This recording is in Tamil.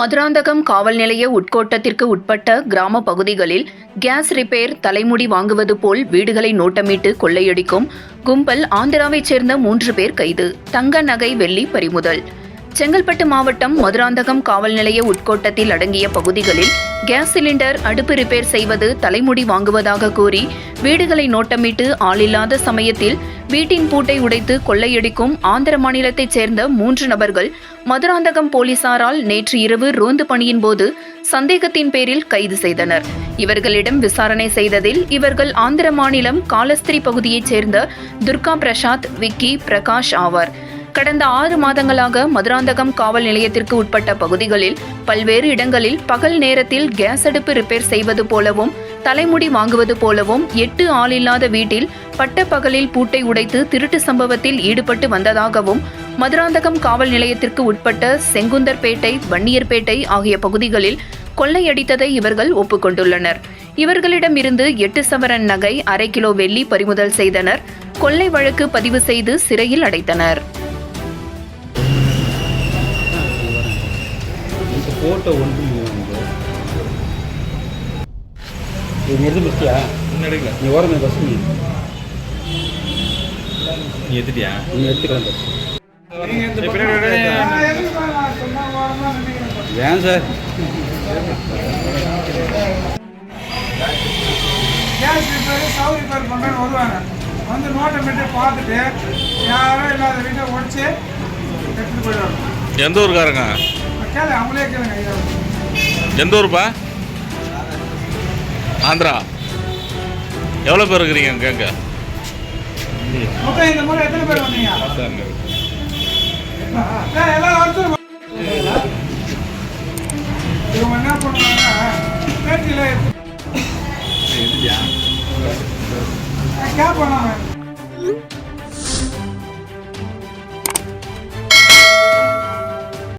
மதுராந்தகம் காவல் நிலைய உட்கோட்டத்திற்கு உட்பட்ட கிராம பகுதிகளில் கேஸ் ரிப்பேர் தலைமுடி வாங்குவது போல் வீடுகளை நோட்டமிட்டு கொள்ளையடிக்கும் கும்பல் ஆந்திராவைச் சேர்ந்த மூன்று பேர் கைது. தங்க நகை வெள்ளி பறிமுதல். செங்கல்பட்டு மாவட்டம் மதுராந்தகம் காவல் நிலைய உட்கோட்டத்தில் அடங்கிய பகுதிகளில் கேஸ் சிலிண்டர் அடுப்பு ரிப்பேர் செய்வது தலைமுடி வாங்குவதாக கூறி வீடுகளை நோட்டமிட்டு ஆளில்லாத சமயத்தில் வீட்டின் பூட்டை உடைத்து கொள்ளையடிக்கும் ஆந்திர மாநிலத்தைச் சேர்ந்த மூன்று நபர்கள் மதுராந்தகம் போலீசாரால் நேற்று இரவு ரோந்து பணியின் போது சந்தேகத்தின் பேரில் கைது செய்தனர். இவர்களிடம் விசாரணை செய்ததில் இவர்கள் ஆந்திர மாநிலம் காலஸ்திரி பகுதியைச் சேர்ந்த துர்கா பிரசாத் விக்கி பிரகாஷ் ஆவார். கடந்த ஆறு மாதங்களாக மதுராந்தகம் காவல் நிலையத்திற்கு உட்பட்ட பகுதிகளில் பல்வேறு இடங்களில் பகல் நேரத்தில் கேஸ் அடுப்பு ரிப்பேர் செய்வது போலவும் தலைமுடி வாங்குவது போலவும் எட்டு ஆளில்லாத வீட்டில் பட்ட பகலில் பூட்டை உடைத்து திருட்டு சம்பவத்தில் ஈடுபட்டு வந்ததாகவும் மதுராந்தகம் காவல் நிலையத்திற்கு உட்பட்ட செங்குந்தர்பேட்டை வன்னியர்பேட்டை ஆகிய பகுதிகளில் கொள்ளையடித்ததை இவர்கள் ஒப்புக்கொண்டுள்ளனர். இவர்களிடம் இருந்து எட்டு சவரன் நகை அரை கிலோ வெள்ளி பறிமுதல் செய்தனர். கொள்ளை வழக்கு பதிவு செய்து சிறையில் அடைத்தனர். ஃபோட்டோ ஒன்று நீ எடுத்து பஸ்டியா எடுக்கல. நீ எடுத்துட்டியா? நீ எடுத்துக்கலாம் பஸ் ஏன் சார் கேஸ் ரிப்பேர் சவு ரிப்பேர் பண்ணுறேன்னு வருவாங்க? வந்து நோட்டை மட்டும் பார்த்துட்டு யாரும் இல்லாத வீட்டை உடச்சி போயிடுவாங்க. எந்த ஊருக்காரங்க எந்த ஊருப்பா? ஆந்திரா. எவ்வளோ பேர் இருக்கிறீங்க ஒருத்தர் இவங்க என்ன பண்ணுவாங்க?